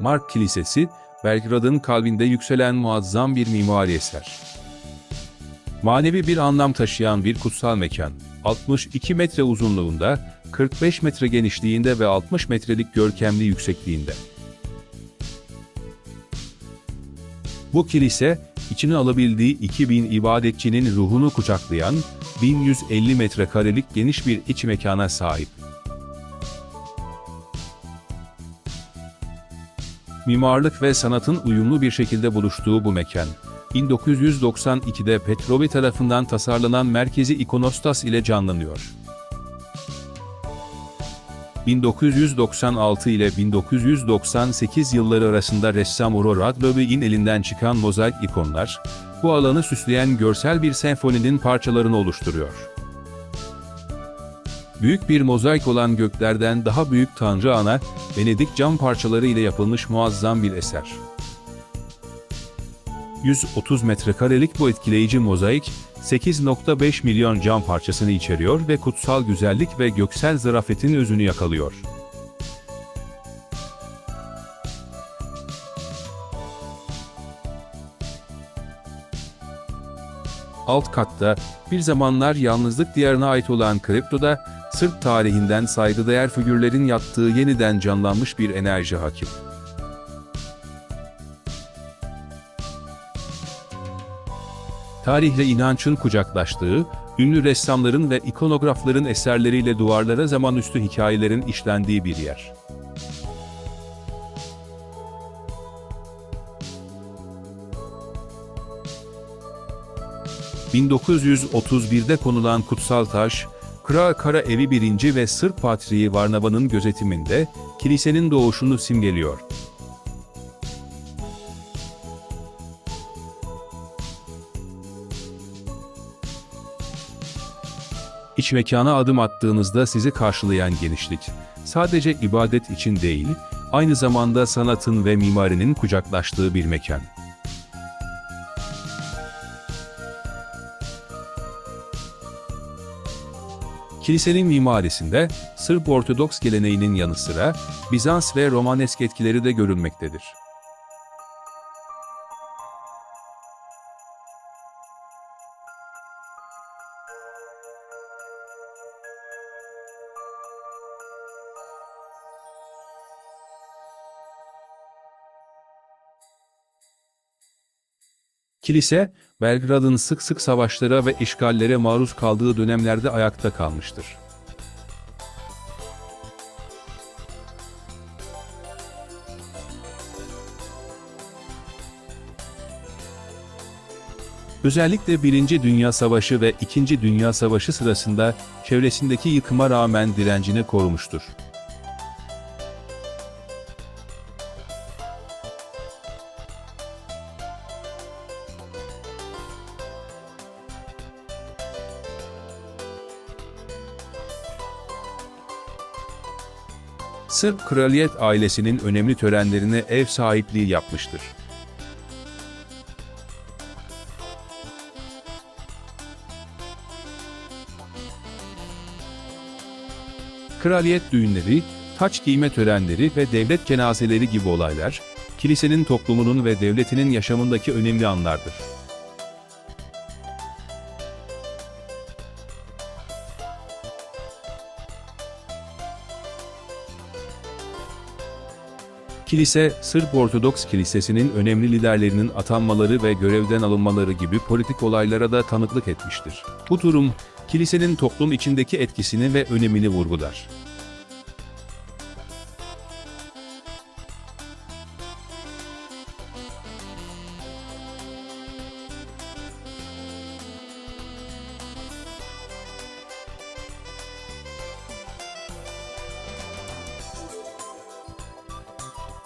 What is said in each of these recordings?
Mark Kilisesi, Belgrad'ın kalbinde yükselen muazzam bir mimari eser. Manevi bir anlam taşıyan bir kutsal mekan, 62 metre uzunluğunda, 45 metre genişliğinde ve 60 metrelik görkemli yüksekliğinde. Bu kilise, içine alabildiği 2000 ibadetçinin ruhunu kucaklayan, 1150 metrekarelik geniş bir iç mekana sahip. Mimarlık ve sanatın uyumlu bir şekilde buluştuğu bu mekan, 1992'de Petrovi tarafından tasarlanan merkezi ikonostas ile canlanıyor. 1996 ile 1998 yılları arasında ressam Uro Radlovi'nin elinden çıkan mozaik ikonlar, bu alanı süsleyen görsel bir senfoninin parçalarını oluşturuyor. Büyük bir mozaik olan göklerden daha büyük Tanrı Ana, Venedik cam parçaları ile yapılmış muazzam bir eser. 130 metrekarelik bu etkileyici mozaik, 8.5 milyon cam parçasını içeriyor ve kutsal güzellik ve göksel zarafetin özünü yakalıyor. Alt katta, bir zamanlar yalnızlık diyarına ait olan kriptoda, Sırp tarihinden saygıdeğer figürlerin yattığı yeniden canlanmış bir enerji hakim. Tarihle inancın kucaklaştığı, ünlü ressamların ve ikonografların eserleriyle duvarlara zamanüstü hikayelerin işlendiği bir yer. ...1931'de konulan kutsal taş, Kral Kara Evi 1. ve Sırp Patriği Varnava'nın gözetiminde, kilisenin doğuşunu simgeliyor. İç mekana adım attığınızda sizi karşılayan genişlik, sadece ibadet için değil, aynı zamanda sanatın ve mimarinin kucaklaştığı bir mekan. Kilisenin mimarisinde Sırp Ortodoks geleneğinin yanı sıra Bizans ve Romanesk etkileri de görülmektedir. Kilise, Belgrad'ın sık sık savaşlara ve işgallere maruz kaldığı dönemlerde ayakta kalmıştır. Özellikle Birinci Dünya Savaşı ve İkinci Dünya Savaşı sırasında çevresindeki yıkıma rağmen direncini korumuştur. Sırp kraliyet ailesinin önemli törenlerine ev sahipliği yapmıştır. Kraliyet düğünleri, taç giyme törenleri ve devlet cenazeleri gibi olaylar, kilisenin toplumunun ve devletinin yaşamındaki önemli anlardır. Kilise, Sırp Ortodoks Kilisesi'nin önemli liderlerinin atanmaları ve görevden alınmaları gibi politik olaylara da tanıklık etmiştir. Bu durum, kilisenin toplum içindeki etkisini ve önemini vurgular.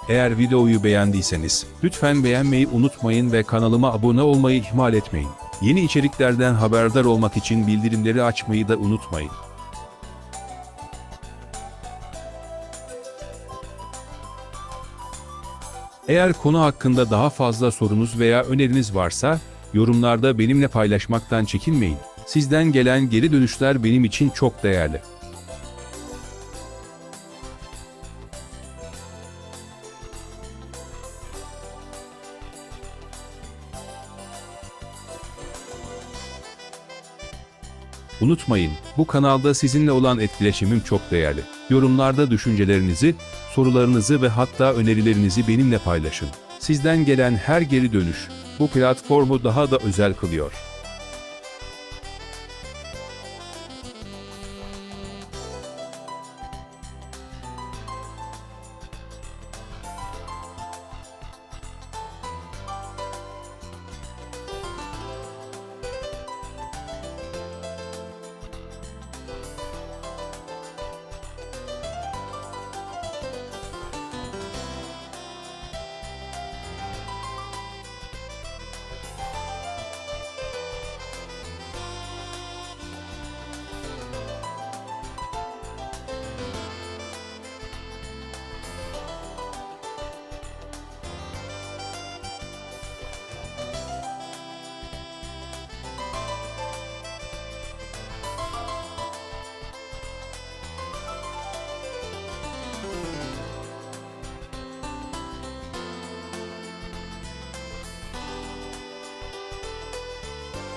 Eğer videoyu beğendiyseniz, lütfen beğenmeyi unutmayın ve kanalıma abone olmayı ihmal etmeyin. Yeni içeriklerden haberdar olmak için bildirimleri açmayı da unutmayın. Eğer konu hakkında daha fazla sorunuz veya öneriniz varsa, yorumlarda benimle paylaşmaktan çekinmeyin. Sizden gelen geri dönüşler benim için çok değerli. Unutmayın, bu kanalda sizinle olan etkileşimim çok değerli. Yorumlarda düşüncelerinizi, sorularınızı ve hatta önerilerinizi benimle paylaşın. Sizden gelen her geri dönüş bu platformu daha da özel kılıyor.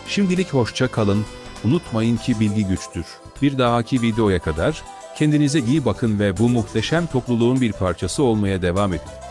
Şimdilik hoşça kalın. Unutmayın ki bilgi güçtür. Bir dahaki videoya kadar kendinize iyi bakın ve bu muhteşem topluluğun bir parçası olmaya devam edin.